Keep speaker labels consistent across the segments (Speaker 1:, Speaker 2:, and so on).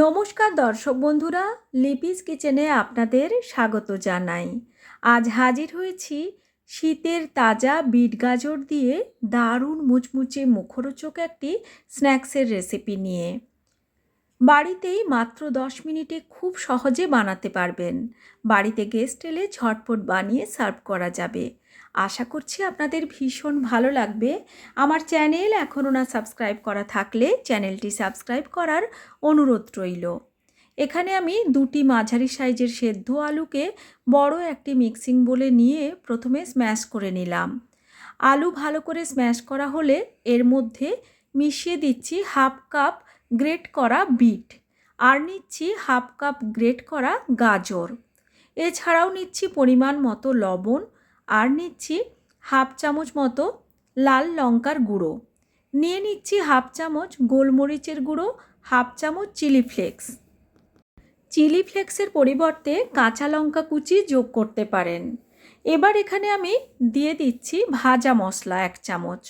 Speaker 1: নমস্কার দর্শক বন্ধুরা, লিপিস কিচেনে আপনাদের স্বাগত জানাই। আজ হাজির হয়েছি শীতের তাজা বিট গাজর দিয়ে দারুণ মুচমুচে মুখরোচক একটি স্ন্যাক্সের রেসিপি নিয়ে। বাড়িতেই মাত্র দশ মিনিটে খুব সহজে বানাতে পারবেন। বাড়িতে গেস্ট এলে ঝটপট বানিয়ে সার্ভ করা যাবে। আশা করছি আপনাদের ভীষণ ভালো লাগবে। আমার চ্যানেল এখনও না সাবস্ক্রাইব করা থাকলে চ্যানেলটি সাবস্ক্রাইব করার অনুরোধ রইল। এখানে আমি দুটি মাঝারি সাইজের সেদ্ধ আলুকে বড় একটি মিক্সিং বলে নিয়ে প্রথমে স্ম্যাশ করে নিলাম। আলু ভালো করে স্ম্যাশ করা হলে এর মধ্যে মিশিয়ে দিচ্ছি হাফ কাপ গ্রেট করা বিট। আর নিচ্ছি হাফ কাপ গ্রেট করা গাজর। এছাড়াও নিচ্ছি পরিমাণ মতো লবণ। আর নিচ্ছি হাফ চামচ মতো লাল লঙ্কার গুঁড়ো। নিয়ে নিচ্ছি হাফ চামচ গোলমরিচের গুঁড়ো, হাফ চামচ চিলি ফ্লেক্স। চিলি ফ্লেক্সের পরিবর্তে কাঁচা লঙ্কা কুচি যোগ করতে পারেন। এবার এখানে আমি দিয়ে দিচ্ছি ভাজা মশলা এক চামচ।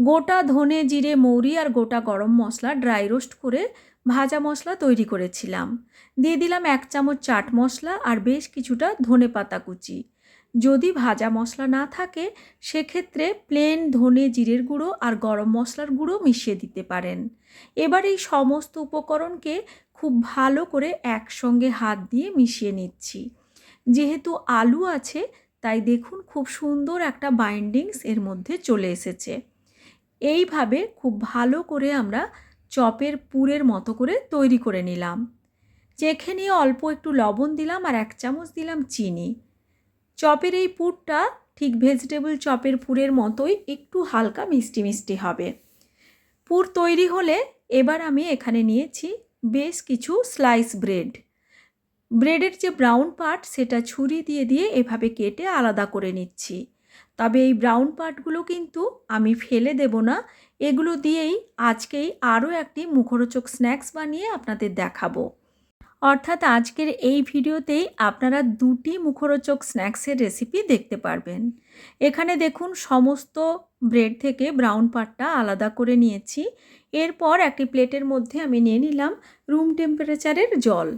Speaker 1: গোটা ধনে জিরে, মৌরি আর গোটা গরম মশলা ড্রাই রোস্ট করে ভাজা মশলা তৈরি করেছিলাম। দিয়ে দিলাম এক চামচ চাট মশলা আর বেশ কিছুটা ধনে পাতা কুচি। যদি ভাজা মশলা না থাকে, সেক্ষেত্রে প্লেন ধনে জিরের গুঁড়ো আর গরম মশলার গুঁড়ো মিশিয়ে দিতে পারেন। এবার এই সমস্ত উপকরণকে খুব ভালো করে একসঙ্গে হাত দিয়ে মিশিয়ে নিচ্ছি। যেহেতু আলু আছে, তাই দেখুন খুব সুন্দর একটা বাইন্ডিংস এর মধ্যে চলে এসেছে। এইভাবে খুব ভালো করে আমরা চপের পুরের মতো করে তৈরি করে নিলাম। চেখে নিয়ে অল্প একটু লবণ দিলাম আর এক চামচ দিলাম চিনি। চপের এই পুরটা ঠিক ভেজিটেবল চপের পুরের মতোই একটু হালকা মিষ্টি মিষ্টি হবে। পুর তৈরি হলে এবার আমি এখানে নিয়েছি বেশ কিছু স্লাইস ব্রেড ব্রেডের যে ব্রাউন পার্ট সেটা ছুরি দিয়ে দিয়ে এভাবে কেটে আলাদা করে নিচ্ছি। তবে এই ব্রাউন পার্টগুলো কিন্তু আমি ফেলে দেব না। এগুলো দিয়েই আজকেই আরও একটি মুখরোচক স্ন্যাক্স বানিয়ে আপনাদের দেখাবো। অর্থাৎ আজকের এই ভিডিওতেই আপনারা দুটি মুখরোচক স্ন্যাক্সের রেসিপি দেখতে পারবেন। এখানে দেখুন, সমস্ত ব্রেড থেকে ব্রাউন পার্টটা আলাদা করে নিয়েছি। এরপর একটি প্লেটের মধ্যে আমি নিয়ে নিলাম রুম টেম্পারেচারের জল।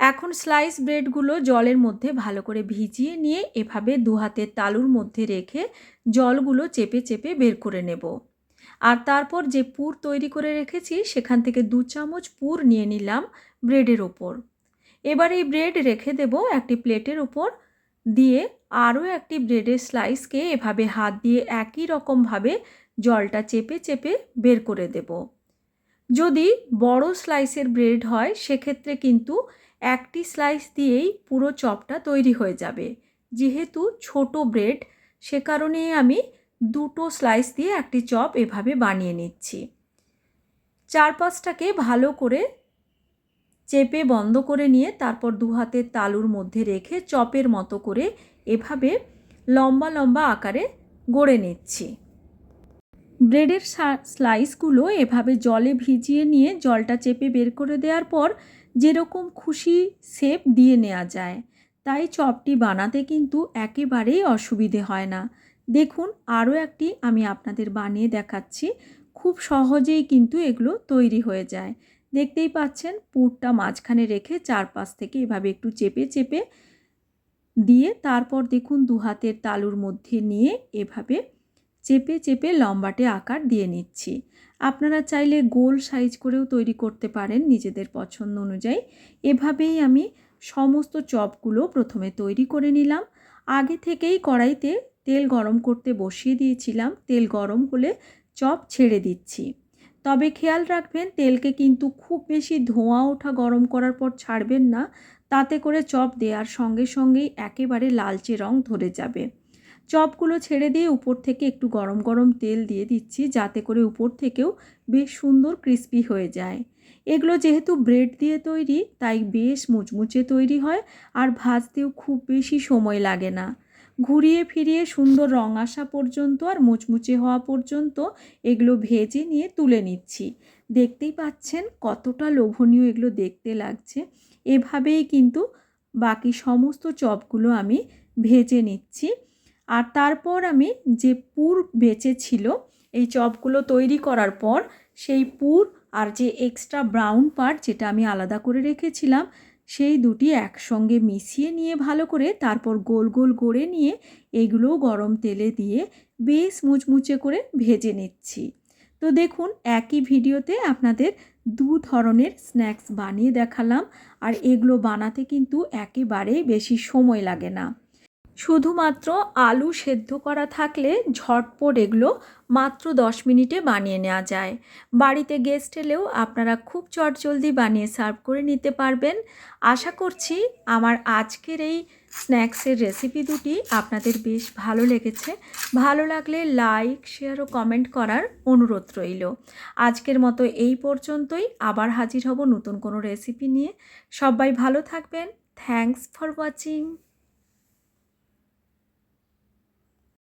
Speaker 1: এখন স্লাইস ব্রেডগুলো জলের মধ্যে ভালো করে ভিজিয়ে নিয়ে এভাবে দু হাতের তালুর মধ্যে রেখে জলগুলো চেপে চেপে বের করে নেব। আর তারপর যে পুর তৈরি করে রেখেছি, সেখান থেকে দু চামচ পুর নিয়ে নিলাম ব্রেডের ওপর। এবার এই ব্রেড রেখে দেব একটি প্লেটের ওপর। দিয়ে আরও একটি ব্রেডের স্লাইসকে এভাবে হাত দিয়ে একই রকমভাবে জলটা চেপে চেপে বের করে দেব। যদি বড় স্লাইসের ব্রেড হয়, সেক্ষেত্রে কিন্তু একটি স্লাইস দিয়েই পুরো চপটা তৈরি হয়ে যাবে। যেহেতু ছোট ব্রেড সে কারণে আমি দুটো স্লাইস দিয়ে একটি চপ এভাবে বানিয়ে নিচ্ছি। চারপাশটাকে ভালো করে চেপে বন্ধ করে নিয়ে তারপর দু হাতের তালুর মধ্যে রেখে চপের মতো করে এভাবে লম্বা লম্বা আকারে গড়ে নিচ্ছি। ব্রেডের স্লাইসগুলো এভাবে জলে ভিজিয়ে নিয়ে জলটা চেপে বের করে দেওয়ার পর যেরকম খুশি শেপ দিয়ে নেওয়া যায়, তাই চপটি বানাতে কিন্তু একেবারেই অসুবিধে হয় না। দেখুন, আরও একটি আমি আপনাদের বানিয়ে দেখাচ্ছি। খুব সহজেই কিন্তু এগুলো তৈরি হয়ে যায়। দেখতেই পাচ্ছেন, পুরটা মাঝখানে রেখে চারপাশ থেকে এভাবে একটু চেপে চেপে দিয়ে তারপর দেখুন, দু হাতের তালুর মধ্যে নিয়ে এভাবে চেপে চেপে লম্বাটে আকার দিয়ে নিচ্ছি। আপনারা চাইলে গোল সাইজ করেও তৈরি করতে পারেন নিজেদের পছন্দ অনুযায়ী। এভাবেই আমি সমস্ত চপগুলো প্রথমে তৈরি করে নিলাম। আগে থেকেই কড়াইতে তেল গরম করতে বসিয়ে দিয়েছিলাম। তেল গরম হলে চপ ছেড়ে দিচ্ছি। তবে খেয়াল রাখবেন, তেলকে কিন্তু খুব বেশি ধোঁয়া ওঠা গরম করার পর ছাড়বেন না। তাতে করে চপ দেওয়ার সঙ্গে সঙ্গেই একেবারে লালচে রং ধরে যাবে। চপগুলো ছেড়ে দিয়ে উপর থেকে একটু গরম গরম তেল দিয়ে দিচ্ছি, যাতে করে উপর থেকেও বেশ সুন্দর ক্রিস্পি হয়ে যায়। এগুলো যেহেতু ব্রেড দিয়ে তৈরি, তাই বেশ মুচমুচে তৈরি হয় আর ভাজতেও খুব বেশি সময় লাগে না। ঘুরিয়ে ফিরিয়ে সুন্দর রং আসা পর্যন্ত আর মুচমুচে হওয়া পর্যন্ত এগুলো ভেজে নিয়ে তুলে নিচ্ছি। দেখতেই পাচ্ছেন কতটা লোভনীয় এগুলো দেখতে লাগছে। এভাবেই কিন্তু বাকি সমস্ত চপগুলো আমি ভেজে নিচ্ছি। আর তারপর আমি যে পুর বেঁচে ছিল, এই চপগুলো তৈরি করার পর সেই পুর আর যে এক্সট্রা ব্রাউন পার্ট যেটা আমি আলাদা করে রেখেছিলাম, সেই দুটি একসঙ্গে মিশিয়ে নিয়ে ভালো করে তারপর গোল গোল গড়ে নিয়ে এগুলোও গরম তেলে দিয়ে বেশ মুচমুচে করে ভেজে নিচ্ছি। তো দেখুন, একই ভিডিওতে আপনাদের দু ধরনের স্ন্যাক্স বানিয়ে দেখালাম আর এগুলো বানাতে কিন্তু একেবারেই বেশি সময় লাগে না। শুধুমাত্র আলু সেদ্ধ করা থাকলে ঝটপট এগুলো মাত্র দশ মিনিটে বানিয়ে নেওয়া যায়। বাড়িতে গেস্ট এলেও আপনারা খুব চটজলদি বানিয়ে সার্ভ করে নিতে পারবেন। আশা করছি আমার আজকের এই স্ন্যাক্সের রেসিপি দুটি আপনাদের বেশ ভালো লেগেছে। ভালো লাগলে লাইক শেয়ার ও কমেন্ট করার অনুরোধ রইল। আজকের মতো এই পর্যন্তই। আবার হাজির হব নতুন কোনো রেসিপি নিয়ে। সবাই ভালো থাকবেন। Thanks for watching